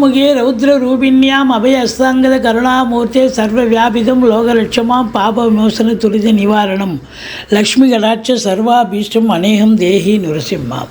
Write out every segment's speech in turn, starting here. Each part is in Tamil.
சதுர்முகே ரௌத்ர ரூபிண்யாம் அபய அஸ்தாங்கத கருணாமூர்த்தே சர்வ வியாபிதம் லோகலட்சமாம் பாப விமோசன துரித நிவாரணம். லக்ஷ்மி கடாட்ச சர்வாபீஷ்டம் அநேகம் தேகி நுரசிம்மாம்.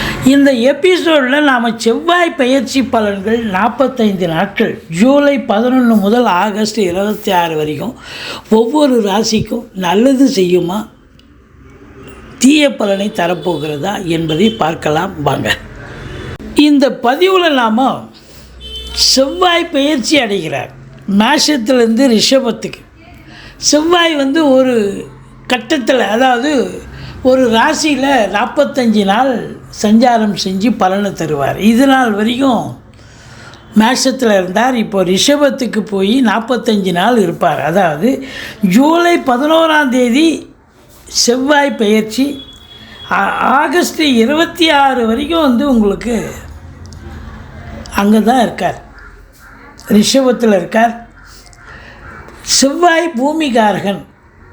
இந்த எபிசோடில் நாம் செவ்வாய் பயிற்சி பலன்கள் நாற்பத்தைந்து நாட்கள் ஜூலை பதினொன்று முதல் ஆகஸ்ட் இருபத்தி ஆறு வரைக்கும் ஒவ்வொரு ராசிக்கும் நல்லது செய்யுமா தீய பலனை தரப்போகிறதா என்பதை பார்க்கலாம் வாங்க. இந்த பதிவில் நாம் செவ்வாய் பயிற்சி அடைகிறார். மேஷத்துலேருந்து ரிஷபத்துக்கு. செவ்வாய் வந்து ஒரு கட்டத்தில் அதாவது ஒரு ராசியில் நாற்பத்தஞ்சு நாள் சஞ்சாரம் செஞ்சு பலனை தருவார். இது நாள் வரைக்கும் மேஷத்தில் இருந்தார். இப்போ ரிஷபத்துக்கு போய் நாற்பத்தஞ்சு நாள் இருப்பார். அதாவது ஜூலை பதினோராம் தேதி செவ்வாய் பயிற்சி ஆகஸ்ட் இருபத்தி ஆறு வரைக்கும் வந்து உங்களுக்கு அங்கே தான் இருக்கார். ரிஷபத்தில் இருக்கார். செவ்வாய் பூமிகாரகன்.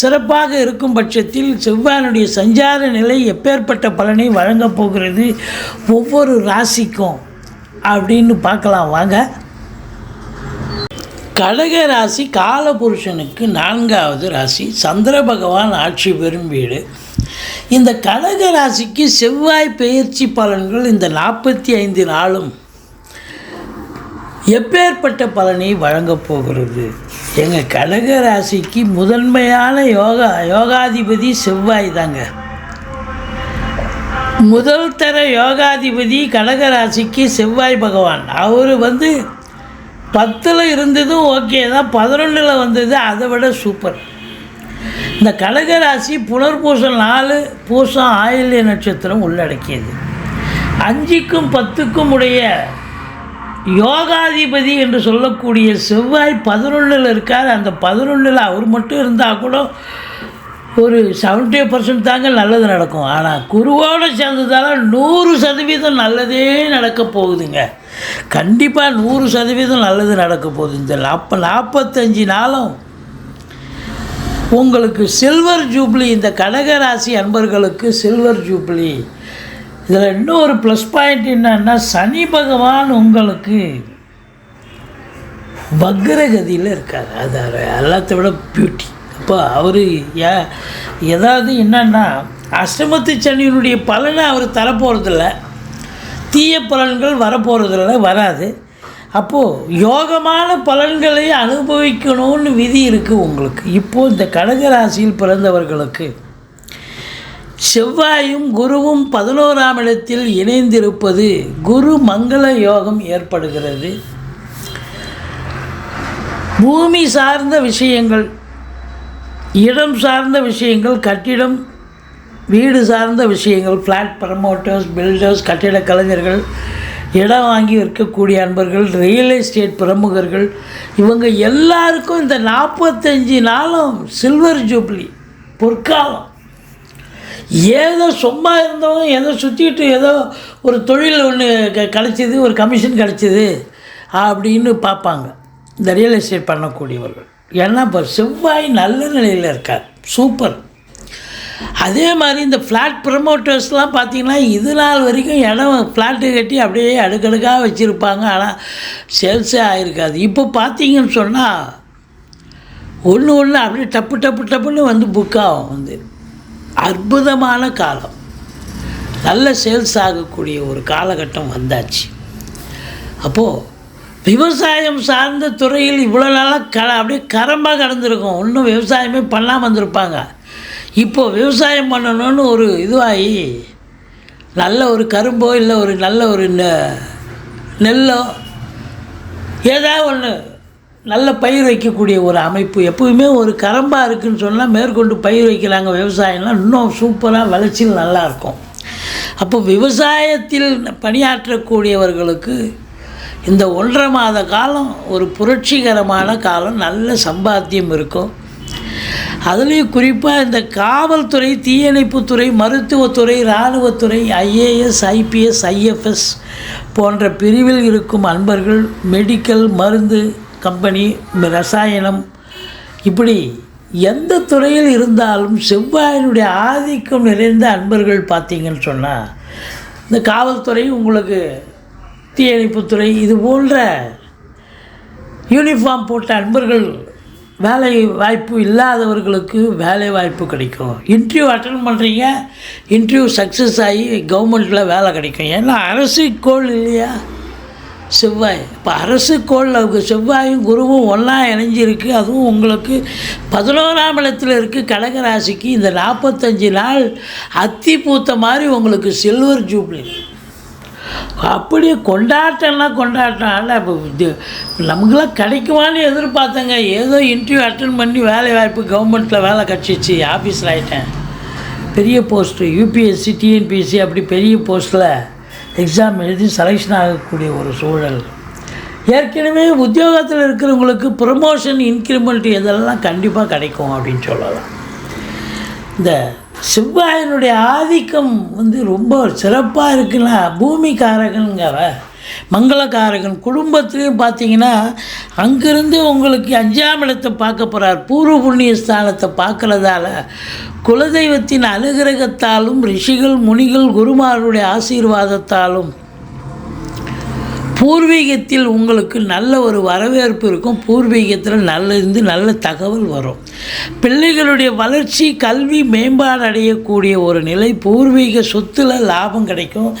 சிறப்பாக இருக்கும் பட்சத்தில் செவ்வாயினுடைய சஞ்சார நிலை எப்பேற்பட்ட பலனை வழங்கப் போகிறது ஒவ்வொரு ராசிக்கும் அப்படின்னு பார்க்கலாம். வாங்க. கடக ராசி காலபுருஷனுக்கு நான்காவது ராசி. சந்திர பகவான் ஆட்சி பெறும் வீடு. இந்த கடக ராசிக்கு செவ்வாய் பெயர்ச்சி பலன்கள் இந்த நாற்பத்தி ஐந்து நாளும் எப்பேற்பட்ட பலனை வழங்கப் போகிறது? எங்கள் கடக ராசிக்கு முதன்மையான யோகா யோகாதிபதி செவ்வாய் தாங்க. முதல் தர யோகாதிபதி கடக ராசிக்கு செவ்வாய் பகவான். அவர் வந்து பத்தில் இருந்ததும் ஓகே தான் பதினொன்றில் வந்தது அதை விட சூப்பர் இந்த கடக ராசி புனர்பூசம் நாலு பூசம் ஆயில்ய நட்சத்திரம் உள்ளடக்கியது. அஞ்சுக்கும் பத்துக்கும் உடைய யோகாதிபதி என்று சொல்லக்கூடிய செவ்வாய் பதினொன்றில் இருக்கார். அந்த பதினொன்றில் அவர் மட்டும் இருந்தால் கூட ஒரு செவன்ட்டி பர்சன்ட் தாங்க நல்லது நடக்கும். ஆனால் குருவோடு சேர்ந்ததால நூறு சதவீதம் நல்லதே நடக்க போகுதுங்க. கண்டிப்பாக நூறு சதவீதம் நல்லது நடக்க போகுது. இந்த நாற்ப நாற்பத்தஞ்சு நாளும் உங்களுக்கு சில்வர் ஜூப்ளி இந்த கடகராசி அன்பர்களுக்கு சில்வர் ஜூப்ளி இதில் இன்னொரு ப்ளஸ் பாயிண்ட் என்னன்னா சனி பகவான் உங்களுக்கு வக்ரகதியில் இருக்கார். அது எல்லாத்த விட பியூட்டி அப்போ அவர் ஏதாவது என்னன்னா அஷ்டமத்து சனியினுடைய பலனை அவர் தரப்போகிறதில்ல தீய பலன்கள் வரப்போகிறதில்ல வராது. அப்போது யோகமான பலன்களை அனுபவிக்கணும்னு விதி இருக்குது உங்களுக்கு. இப்போது இந்த கடகராசியில் பிறந்தவர்களுக்கு செவ்வாயும் குருவும் பதினோராம் இடத்தில் இணைந்திருப்பது குரு மங்கள யோகம் ஏற்படுகிறது. பூமி சார்ந்த விஷயங்கள் இடம் சார்ந்த விஷயங்கள் கட்டிடம் வீடு சார்ந்த விஷயங்கள் ஃப்ளாட் ப்ரமோட்டர்ஸ் பில்டர்ஸ் கட்டிட கலைஞர்கள் இடம் வாங்கி விற்கக்கூடிய அன்பர்கள் ரியல் எஸ்டேட் பிரமுகர்கள் இவங்க எல்லாருக்கும் இந்த நாற்பத்தஞ்சு நாளும் சில்வர் ஜூப்ளி பொற்காலம். ஏதோ சும்மா இருந்தவங்க ஏதோ சுற்றிட்டு ஏதோ ஒரு தொழில் ஒன்று க கிடச்சிது ஒரு கமிஷன் கிடச்சிது அப்படின்னு பார்ப்பாங்க. இந்த ரியல் எஸ்டேட் பண்ணக்கூடியவர்கள். ஏன்னா இப்போ செவ்வாய் நல்ல நிலையில் இருக்கார். சூப்பர் அதே மாதிரி இந்த ஃப்ளாட் ப்ரமோட்டர்ஸ்லாம் பார்த்தீங்கன்னா இது நாள் வரைக்கும் இடம் ஃப்ளாட்டு கட்டி அப்படியே அடுக்கடுக்காக வச்சுருப்பாங்க. ஆனால் சேல்ஸே ஆகிருக்காது இப்போ பார்த்தீங்கன்னு சொன்னால் ஒன்று ஒன்று அப்படியே டப்பு டப்பு டப்புன்னு வந்து புக் ஆகும் வந்து. அற்புதமான காலம். நல்ல சேல்ஸ் ஆகக்கூடிய ஒரு காலகட்டம் வந்தாச்சு. அப்போது விவசாயம் சார்ந்த துறையில் இவ்வளோ நாளாக க அப்படியே கரம்பாக கடந்திருக்கும். இன்னும் விவசாயமே பண்ணாமல் வந்திருப்பாங்க. இப்போது விவசாயம் பண்ணணும்னு ஒரு இதுவாகி நல்ல ஒரு கரும்போ இல்லை ஒரு நல்ல ஒரு நெ- நெல்லோ ஏதாவது ஒன்று நல்ல பயிர் வைக்கக்கூடிய ஒரு அமைப்பு. எப்பவுமே ஒரு கரம்பாக இருக்குன்னு சொன்னால் மேற்கொண்டு பயிர் வைக்கிறாங்க விவசாயம்லாம் இன்னும் சூப்பராக விளைச்சல் நல்லாயிருக்கும் அப்போ விவசாயத்தில் பணியாற்றக்கூடியவர்களுக்கு இந்த ஒன்றரை மாத காலம் ஒரு புரட்சிகரமான காலம். நல்ல சம்பாத்தியம் இருக்கும். அதுலேயும் குறிப்பாக இந்த காவல்துறை தீயணைப்புத்துறை மருத்துவத்துறை இராணுவத்துறை ஐஏஎஸ் ஐபிஎஸ் ஐஎஃப்எஸ் போன்ற பிரிவில் இருக்கும் அன்பர்கள் மெடிக்கல் மருந்து கம்பெனி ரசாயனம் இப்படி எந்த துறையில் இருந்தாலும் செவ்வாயினுடைய ஆதிக்கம் நிறைந்த அன்பர்கள் பார்த்தீங்கன்னு சொன்னால் இந்த காவல்துறை உங்களுக்கு தீயணைப்புத்துறை இது போன்ற யூனிஃபார்ம் போட்ட அன்பர்கள் வேலை வாய்ப்பு இல்லாதவர்களுக்கு வேலை வாய்ப்பு கிடைக்கும். இன்டர்வியூ அட்டன் பண்ணுறீங்க இன்டர்வியூ சக்ஸஸ் ஆகி கவர்மெண்ட்டில் வேலை கிடைக்கும். ஏன்னா அரசு கோள் இல்லையா? செவ்வாய். இப்போ அரசு கோளில் செவ்வாயும் குருவும் ஒன்றா இணைஞ்சிருக்கு. அதுவும் உங்களுக்கு பதினோராம் இடத்துல இருக்குது கடகராசிக்கு இந்த நாற்பத்தஞ்சு நாள் அத்தி பூத்த மாதிரி உங்களுக்கு சில்வர் ஜூப்ளி அப்படியே கொண்டாட்டம்னா கொண்டாட்டம். ஆனால் இப்போ இது நமக்குலாம் கிடைக்குமான்னு எதிர்பார்த்தேங்க. ஏதோ இன்டர்வியூ அட்டன் பண்ணி வேலை வாய்ப்பு கவர்மெண்ட்டில் வேலை கிடச்சிச்சு. ஆஃபீஸில் ஆகிட்டேன் பெரிய போஸ்ட்டு யூபிஎஸ்சி டிஎன்பிஎஸ்சி அப்படி பெரிய போஸ்ட்டில் எக்ஸாம் எழுதி செலெக்ஷன் ஆகக்கூடிய ஒரு சூழல். ஏற்கனவே உத்தியோகத்தில் இருக்கிறவங்களுக்கு ப்ரமோஷன் இன்க்ரிமெண்ட் இதெல்லாம் கண்டிப்பாக கிடைக்கும் அப்படின்னு சொல்லலாம். இந்த செவ்வாயினுடைய ஆதிக்கம் வந்து ரொம்ப சிறப்பாக இருக்குன்னா பூமிக்காரகனுங்கிற மங்களகாரகன் குடும்பத்துலேயும் பார்த்தீங்கன்னா அங்கேருந்து உங்களுக்கு அஞ்சாம் இடத்தை பார்க்க போகிறார் பூர்வ புண்ணிய ஸ்தானத்தை பார்க்கறதால குலதெய்வத்தின் அனுகிரகத்தாலும் ரிஷிகள் முனிகள் குருமாருடைய ஆசீர்வாதத்தாலும் பூர்வீகத்தில் உங்களுக்கு நல்ல ஒரு வரவேற்பு இருக்கும். பூர்வீகத்தில் நல்ல இருந்து நல்ல தகவல் வரும். பிள்ளைகளுடைய வளர்ச்சி கல்வி மேம்பாடு அடையக்கூடிய ஒரு நிலை. பூர்வீக சொத்தில் லாபம் கிடைக்கும்.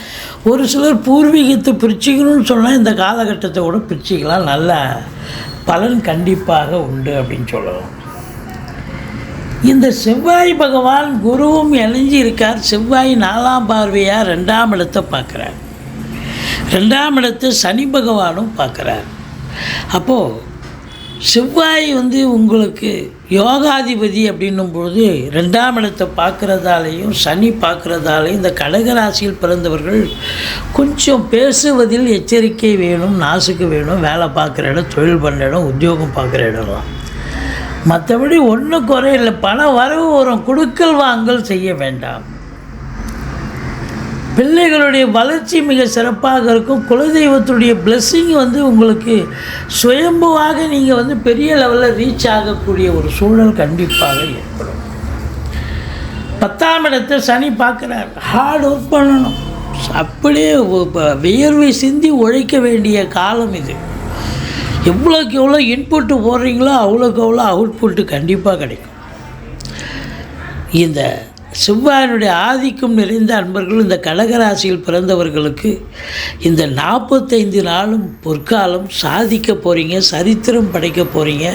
ஒரு சிலர் பூர்வீகத்தை பிரிச்சுக்கணும்னு சொன்னால் இந்த காலகட்டத்தை கூட பிரிச்சுக்கலாம். நல்ல பலன் கண்டிப்பாக உண்டு அப்படின்னு சொல்லலாம். இந்த செவ்வாய் பகவான் குருவும் இணைஞ்சு இருக்கார் செவ்வாய் நாலாம் பார்வையாக ரெண்டாம் இடத்தை பார்க்குறார். ரெண்டாம் இடத்தை சனி பகவானும் பார்க்குறார். அப்போது செவ்வாய் வந்து உங்களுக்கு யோகாதிபதி அப்படின்னும் பொழுது ரெண்டாம் இடத்தை பார்க்குறதாலையும் சனி பார்க்குறதாலையும் இந்த கடகராசியில் பிறந்தவர்கள் கொஞ்சம் பேசுவதில் எச்சரிக்கை வேணும் நாசுக்கு வேணும் வேலை பார்க்குற இடம் தொழில் பண்ணுற இடம் உத்தியோகம் பார்க்குற இடம்லாம். மற்றபடி ஒன்றும் குறையில்லை பணம் வரவு வரும். கொடுக்கல் வாங்கல் செய்ய வேண்டாம். பிள்ளைகளுடைய வளர்ச்சி மிக சிறப்பாக இருக்கும். குலதெய்வத்துடைய பிளெஸ்ஸிங் வந்து உங்களுக்கு சுயம்புவாக நீங்கள் வந்து பெரிய லெவலில் ரீச் ஆகக்கூடிய ஒரு சூழல் கண்டிப்பாக ஏற்படும். பத்தாம் இடத்தை சனி பார்க்குறார். ஹார்ட் ஒர்க் பண்ணணும். அப்படியே வியர்வை சிந்தி உழைக்க வேண்டிய காலம் இது. எவ்வளோக்கு எவ்வளோ இன்புட்டு போடுறீங்களோ அவ்வளோக்கு அவ்வளோ அவுட்புட்டு கண்டிப்பாக கிடைக்கும். இந்த செவ்வாயினுடைய ஆதிக்கம் நிறைந்த அன்பர்கள் இந்த கடகராசியில் பிறந்தவர்களுக்கு இந்த நாற்பத்தைந்து நாளும் பொற்காலம் சாதிக்க போகிறீங்க சரித்திரம் படைக்க போகிறீங்க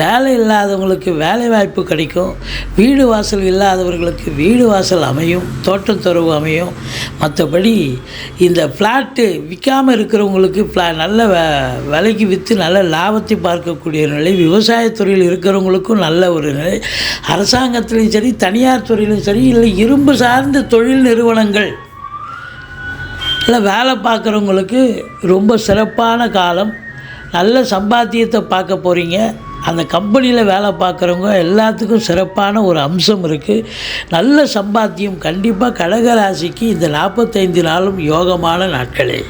வேலை இல்லாதவங்களுக்கு வேலை வாய்ப்பு கிடைக்கும். வீடு வாசல் இல்லாதவர்களுக்கு வீடு வாசல் அமையும் தோட்டம் துறவு அமையும். மற்றபடி இந்த ஃப்ளாட்டு விற்காமல் இருக்கிறவங்களுக்கு ஃப்ளா நல்ல விலைக்கு விற்று நல்ல லாபத்தை பார்க்கக்கூடிய நிலை விவசாயத்துறையில் இருக்கிறவங்களுக்கும் நல்ல ஒரு நிலை. அரசாங்கத்திலையும் சரி தனியார் துறையிலும் சரி இல்லை இரும்பு சார்ந்த தொழில் நிறுவனங்கள். இல்லை வேலை பார்க்குறவங்களுக்கு ரொம்ப சிறப்பான காலம். நல்ல சம்பாத்தியத்தை பார்க்க போகிறீங்க அந்த கம்பெனியில் வேலை பார்க்குறவங்க எல்லாத்துக்கும் சிறப்பான ஒரு அம்சம் இருக்குது நல்ல சம்பாத்தியம் கண்டிப்பாக கடகராசிக்கு இந்த நாற்பத்தைந்து நாளும் யோகமான நாட்களே.